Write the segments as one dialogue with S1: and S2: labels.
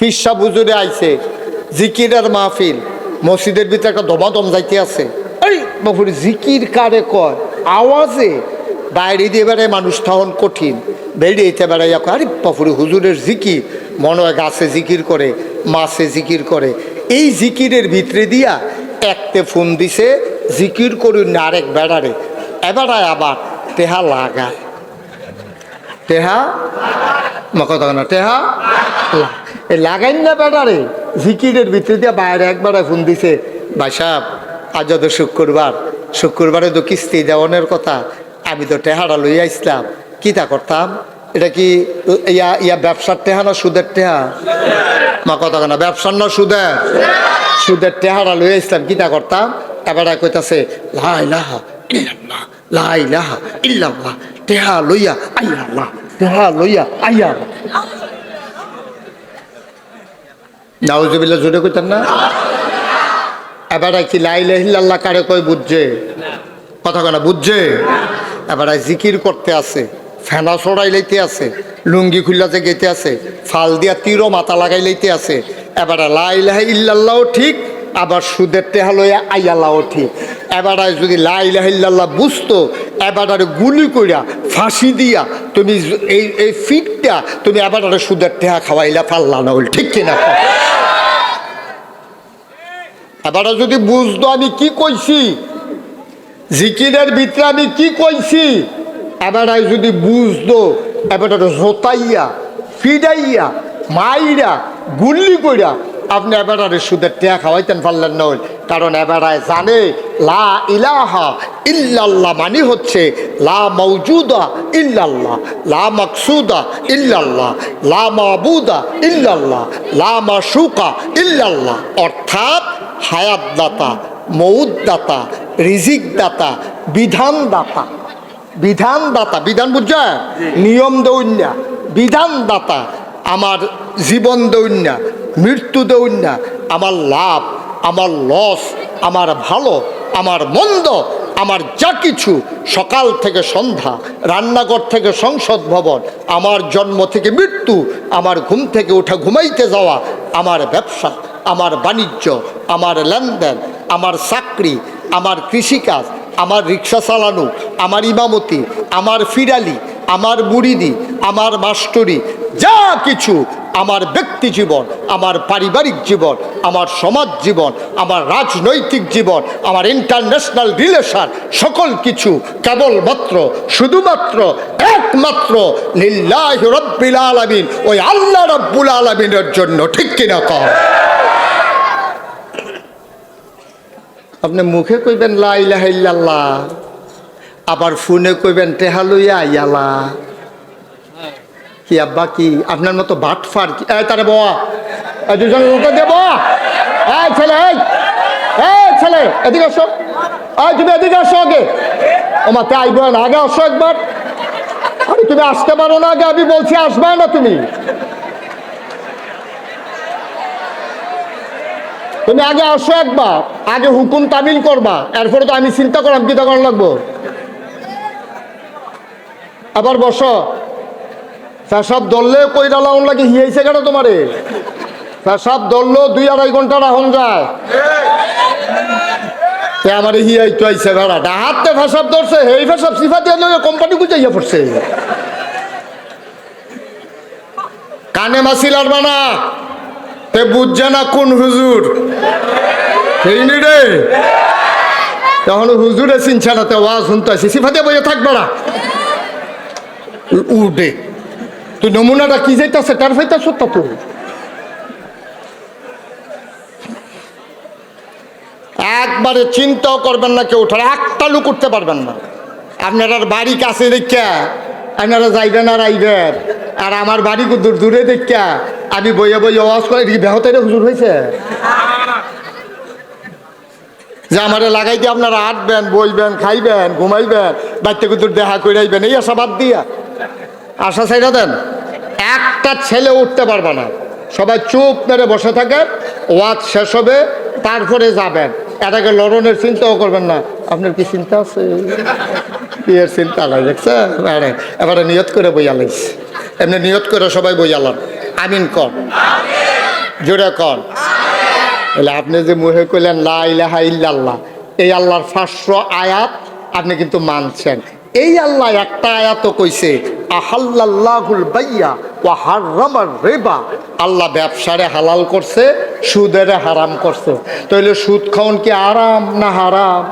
S1: ফিরসা বুজুরে আইছে, জিকিরের মাহফিল, মসজিদের ভিতরে একটা দমাদম যাইতে আছে। বাবুর জিকির কারে কয়? আওয়াজে। বাইরে দিয়ে বেড়ায় মানুষ তখন কঠিন। বেরিয়েতে বেড়াই আরে বাপুরে হুজুরের জিকির, মনে হয় গাছে জিকির করে, মাছে জিকির করে। এই জিকিরের ভিতরে দিয়া একতে ফোন দিছে, জিকির করুন না আরেক বেড়ারে। এবারায় আবার তেহা লাগায়। টেহা? মা কথা না, টেহা? লা- এই লাগাইন না বেটারে জিকিরের ভিতরে দিয়ে বাইরে একবার ফোন দিছে সাহেব, আজ তো শুক্রবার। শুক্রবারে তো কিস্তি দেওয়ানের কথা। আমি তো টেহারা লইয়া আসলাম কি তা করতাম? এটা কি ইয়া ইয়া ব্যবসার টেহা না সুদের টেহা? মা কথা কেনা ব্যবসার না সুদের? সুদের টেহারা লইয়া আসলাম কি তা করতাম? এবার কইতাছে লাই লাহা লাই লাহা ইল্লাল্লাহ, টেহা লইয়া আইয়াল্লাহ টেহা লইয়া আইয়া নাউজুবিল্লাহ জুড়ে কইতাম না? এবার কি লাই লাহিল্লাহ কারে কয় বুঝছে? কথা কেনা বুঝছে? এবার জিকির করতে আছে, ফেনা ছড়াই লইতে আছে, লুঙ্গি খুললাতে গেতে আছে, ফাল দিয়া তীরও মাথা লাগাই লইতে আছে, এবার লাই লাহে ইল্লাল্লাহও ঠিক, আবার সুদের টেহা লইয়া আইয়াল্লাহও ঠিক। এবার যদি লাই লাহিল্লাহ বুঝতো, এবার গুলি কইরা, ফাঁসি দিয়া তুমি এই এই ফিটটা তুমি এবার আর সুদের টেহা খাওয়াইলা ফাল্লা না হইল ঠিক কিনা? এবারে যদি বুঝতো আমি কি কইছি, জিকিরের ভিতরে আমি কি কইছি, এবারে যদি বুঝতো, এবারে জোতাইয়া ফিডাইয়া মাইরা, গুল্লি কইরা আপনি এবারে সুদের টেয়া খাওয়াইতেন পারলেন না ওই। কারণ এবারায় জানে লা ইলাহা ইল্লাল্লাহ মানে হচ্ছে লা মৌজুদা ইল্লাল্লাহ লা মকসুদা ইল্লাল্লাহ লা মাবুদা ইল্লাল্লাহ লা মাসুকা ইল্লাল্লাহ। অর্থাৎ হায়াতদাতা মৌদদাতা রিজিকদাতা বিধানদাতা। বিধানদাতা বিধান বুঝছে? নিয়ম দৌন্যা। বিধানদাতা আমার জীবন দৌন্যা মৃত্যু দৌন্যা আমার লাভ। আমার লস, আমার ভালো, আমার মন্দ, আমার যা কিছু, সকাল থেকে সন্ধ্যা, রান্নাঘর থেকে সংসদ ভবন, আমার জন্ম থেকে মৃত্যু, আমার ঘুম থেকে ওঠা ঘুমাইতে যাওয়া, আমার ব্যবসা, আমার বাণিজ্য, আমার লেনদেন, আমার চাকরি, আমার কৃষিকাজ, আমার রিক্সা চালানো, আমার ইমামতি, আমার ফিরালি, আমার বুড়িদি আমার মাস্টরি যা কিছু আমার ব্যক্তি জীবন, আমার পারিবারিক জীবন, আমার সমাজ জীবন, আমার রাজনৈতিক জীবন, আমার ইন্টারন্যাশনাল রিলেশন সকল কিছু কেবলমাত্র, শুধুমাত্র, একমাত্র লিল্লাহ রব্বিল আলমিন, ওই আল্লাহ রব্বুল আলমিনের জন্য, ঠিক কিনা কর আপনি মুখে কইবেন লা ইলাহা ইল্লাল্লাহ, আবার ফোনে কইবেন টেহালুইয়া ইয়ালা কি আব্বা, কি আপনার মতো বাটফার কি? তারে বাবা দুজন উঠে দে বাবা এই ছেলে এই ছেলে, এদিকে আসো। এই তুমি এদিকে আসো আগে। ওমা, তে আইব না, আগে আসো একবার। আরে, তুমি আসতে পারো না আগে, আমি বলছি আসবে না তুমি। তুমি আগে আসো একবার, আগে হুকুম তামিল করবা। এরপরে তো আমি চিন্তা করলাম কি করা লাগবো। আবার বসো। পেশাব ধরলে কই ডালাউন লাগে হিয়াইছে কেন তোমারে? পেশাব ধরলো, দুই আড়াই ঘণ্টা রাহন যায়। তে আমারে হিয়াই তো আইছে বেড়া। ডাহাতে পেশাব ধরছে এই পেশাব সিফা দিয়ে কোম্পানি গুজাইয়া পড়ছে। কানে মাসি লাড়বা না। তে বুঝছে না কোন হুজুর। রে। তখন হুজুরে চিনছে না, তে ওয়াজ শুনতে আসি। সিফাতে বইয়ে থাকবে না উঠে। তুই নমুনাটা কি যাইতেছে, তার ফাইতে সত্য তো একবারে চিন্তাও করবেন না কেউ ওঠার একটা লুক উঠতে পারবেন না। আপনার বাড়ি কাছে দেখা, আপনারা যাইবেন আর আইবেন আর আমার বাড়ি দূর দূরে দেখা, আমি বইয়ে বইয়ে ওয়াজ করে বেহতারে হুজুর হয়েছে। যে আমারে লাগাই দিয়ে আপনারা আটবেন বইবেন, খাইবেন, ঘুমাইবেন বাচ্চা কুতুর দেখা করে আইবেন, এই আশা বাদ দিয়া। আশা ছাইড়া দেন, একটা ছেলে উঠতে পারবে না। সবাই চুপ মেরে বসে থাকে, ওয়াজ শেষ হবে, তারপরে যাবেন। এটাকে লড়নের চিন্তাও করবেন না। আপনার কি চিন্তা আছে? বিয়ের চিন্তা নাই, দেখছেন? এবারে এবারে নিয়ত করে বইয়া লাইছে। এমনি নিয়ত করে সবাই বইয়ালাম আমিন কর। জোরে কর। তাহলে আপনি যে মুহে কইলেন, লা ইলাহা ইল্লাল্লাহ, এই আল্লাহর পাঁচশো আয়াত আপনি কিন্তু মানছেন। এই আল্লাহ একটা আয়াত কইছে আহাল্লাহুল বাইয়া ও হারামার রেবা। আল্লাহ ব্যবসারে হালাল করছে সুদেরে হারাম করছে। তাহলে সুদ খাওন কি আরাম না হারাম?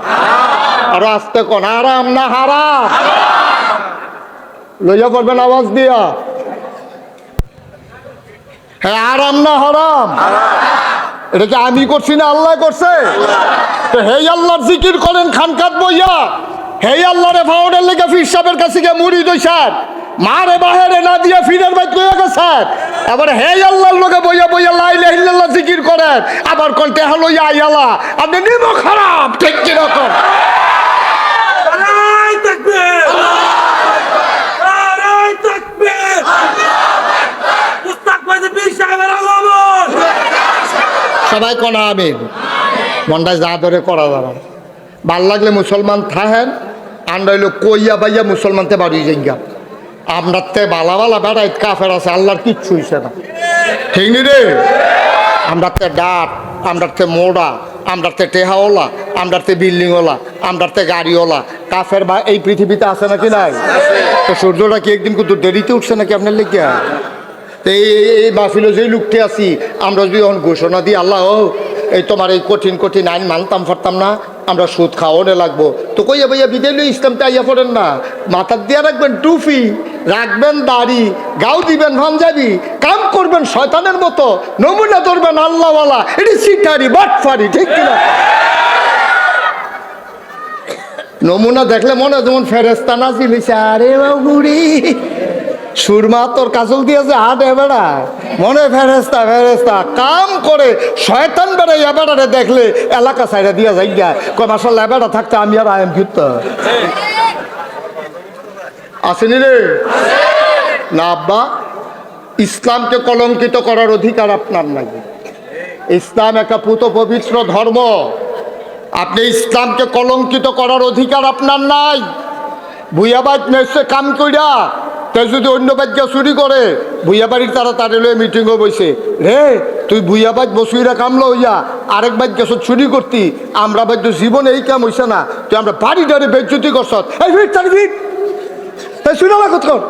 S1: আর আসতে কোন আরাম না হারাম? লইয়া পড়বেন আওয়াজ দিয়া। হ্যাঁ আরাম না হারাম? এটা কি আমি করছি না আল্লাহ করছে? তো হেই আল্লাহর জিকির করেন খানকাত বইয়া। হেই আল্লাহরে ফাউডের লেগে ফির সাহেবের কাছে গিয়ে মুড়ি দইছেন। মারে বাহেরে না দিয়ে ফিরের বাইক লইয়া গেছেন এবার হেই আল্লাহর লোকে বইয়া বইয়া লাইলে হিল্লাল্লাহ জিকির করেন। আবার কন্টে হলো আই আল্লাহ আপনি নিব খারাপ ঠিক কীরকম সবাই কনা আমিন? মনটা যা ধরে করা যাবে। ভালো লাগলে মুসলমান থাহেন আন্ডা হইল কইয়া বাইয়া মুসলমানতে বাড়ি যাইগা। আপনার তে বালা বালা বেড়াই কাফের আছে, আল্লাহর কিচ্ছু হইছে না। ঠিক নি রে? আমরার তে ডাট আমরার তে মোড়া আমরার তে টেহাওয়ালা আমরার তে বিল্ডিংওয়ালা আমরার তে গাড়িওয়ালা কাফের বা এই পৃথিবীতে আছে নাকি নাই? তো সূর্যটা কি একদিন কিন্তু দেরিতে উঠছে নাকি আপনার লেগে? তো এই, এই- মাহফিলে যেই লুকতে আছি, আমরা যদি এখন ঘোষণা দিই, আল্লাহ এই তোমার এই কঠিন কঠিন আইন মানতাম পারতাম না, আমরা সুদ খাওয়ানো লাগবো। তো কইয়া ভাইয়া বিদায় লই ইসলামটা আইয়া পড়েন না। মাথার দিয়া রাখবেন টুফি রাখবেন দাড়ি গাও দিবেন ভাঞ্জাবি কাম করবেন শয়তানের মতো, নমুনা ধরবেন আল্লাহওয়ালা, এটি সিটারি, বাটফারি, ঠিক কিনা? নমুনা দেখলে মনে যেমন ফেরেস্তা নাচি লইছে আরে বাবুড়ি সুরমা তোর কাজল দিয়েছে হাটে বেড়া। মনে ফেরেস্তা ফেরেস্তা কাম করে শয়তান বেড়া বেড়ারে দেখলে এলাকা সাইডে দিয়া যাই গা কয় মাসাল বেড়া থাকতে আমি আর আয়াম ফিরত আসেনি রে? না, আব্বা, ইসলামকে কলঙ্কিত করার অধিকার আপনার নাই। ইসলাম একটা পুত পবিত্র ধর্ম। আপনি ইসলামকে কলঙ্কিত করার অধিকার আপনার নাই। ভুইয়াবাদ নেছে কাম কইরা তাই যদি অন্য বাদ্য চুরি করে ভুইয়া বাড়ির তারা তারে লয়ে মিটিংও বইছে। রে, তুই ভুইয়াবাদ বসুইরা কামলো হইয়া আরেক বাদ্য চুরি করতি, আমরা বাদ্য জীবনে এই কাম হইছে না, তুই আমরা বাড়ি ডারে বেজ্জতি করছ এই ভিড়, তার ভিড়! শুনে না কতক্ষণ?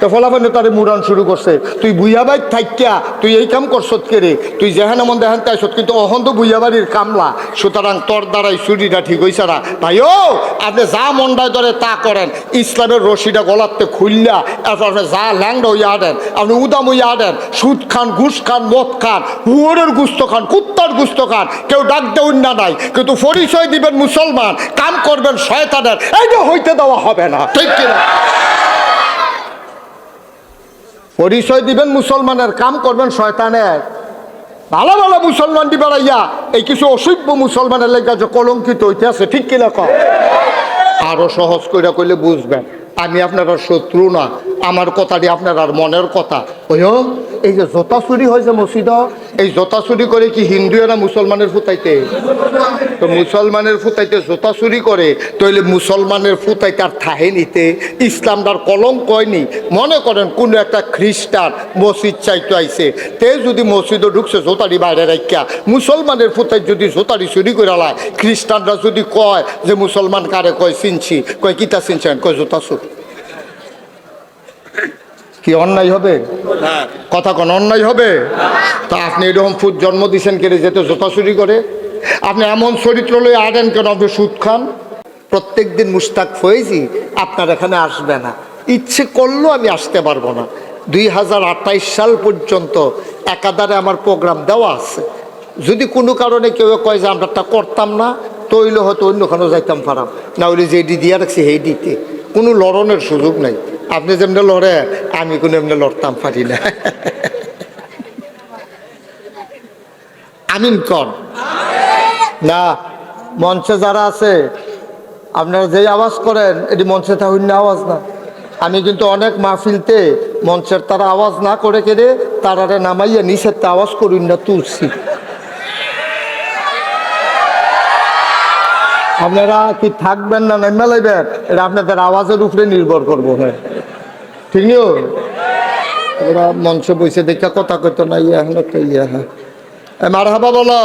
S1: তো ফলাফল তারে মুরান শুরু করছে। তুই বুইয়াবাই থাইক্যা, তুই এই কাম করছত রে? তুই যেহান মন দেখান তাইছত কিন্তু অহন্ত বুইয়াবাড়ির কামলা। সুতরাং তোর দ্বারাই চুরিটা ঠিক হইছে না। ভাই ও আপনি যা মন্ডায় ধরে তা করেন। ইসলামের রশিটা গলাতে খুললা এরপর আপনি যা ল্যাংড হইয়া আনেন আপনি উদাম হইয়া আনেন সুদ খান, ঘুষ খান, মদ খান হুয়ারের গুস্ত খান, কুত্তার গুস্ত খান, কেউ ডাক দেউন না নাই, কিন্তু পরিচয় দিবেন মুসলমান, কাম করবেন শয়তানের, এইটা হইতে দেওয়া হবে না। ঠিক কিনা? পরিচয় দিবেন মুসলমানের, কাম করবেন শয়তানের। ভালো ভালো মুসলমান দিবে ইয়া এই কিছু অসভ্য মুসলমানের লেগে যে কলঙ্কিত হইতে আছে, ঠিক কিনা কম আরও সহজ করে কইলে বুঝবেন, আমি আপনার শত্রু না, আমার কথাটি আপনার আর মনের কথা। ওই এই যে জোতা চুরি হয়েছে মসজিদ এই জোতা চুরি করে কি হিন্দু না মুসলমানের ফুটাইতে? তো মুসলমানের ফুটাইতে জোতা চুরি করে তইলে মুসলমানের ফুটাইতে আর থাহে নিতে। ইসলামটার কলম কয়নি মনে করেন কোনো একটা খ্রিস্টান মসজিদ চাইতে আইছে তে যদি মসজিদে ঢুকছে জোতারি বাইরে রাখিয়া মুসলমানের ফুটাই যদি জোতারি চুরি করে লায় খ্রিস্টানরা যদি কয় যে মুসলমান কারে কয় চিনছি, কয় কিতা চিনছেন কয় জোতা চুরি কি অন্যায় হবে? কথা কোন অন্যায় হবে? তা আপনি এরকম ফুট জন্ম দিছেন কেড়ে যেতে চুরি করে? আপনি এমন চরিত্র লয়ে আনেন কেন? আপনি সুদ খান? প্রত্যেক দিন মুস্তাক হয়েছি আপনার এখানে আসবে না। ইচ্ছে করলেও আমি আসতে পারব না। দুই সাল পর্যন্ত একাধারে আমার প্রোগ্রাম দেওয়া আছে। যদি কোনো কারণে কেউ কয় যে আমরা তা করতাম না তৈলে হয়তো অন্যখানেও যাইতাম পারাম না হলে যেটি দিয়া রাখছি দিতে কোনো লড়নের সুযোগ নাই। আপনি যেমনি লড়ে, আমি কোনো এমনি লড়তাম, পারি না। আমিন কন। না, মঞ্চে যারা আছে, আপনারা যেই আওয়াজ করেন, এটি মঞ্চে থাকুন আওয়াজ না। আমি কিন্তু অনেক মাহফিলতে মঞ্চের তারা আওয়াজ না করে কেড়ে তারারে নামাইয়া তা আওয়াজ করুন না, তুলছি। আপনারা কি থাকবেন না নেমে লাইবেন এটা আপনাদের আওয়াজের উপরে নির্ভর করব। হ্যাঁ ঠিক নিও ওরা মঞ্চ বইছে দেখা কথা কইতো না, ইয়া হ্যাঁ তো ইয়া হ্যাঁ মার হাবা বলো।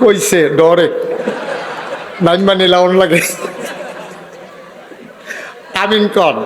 S1: কইছে, ডরে। নাইমা নিলাউন লাগে। আমিন কর।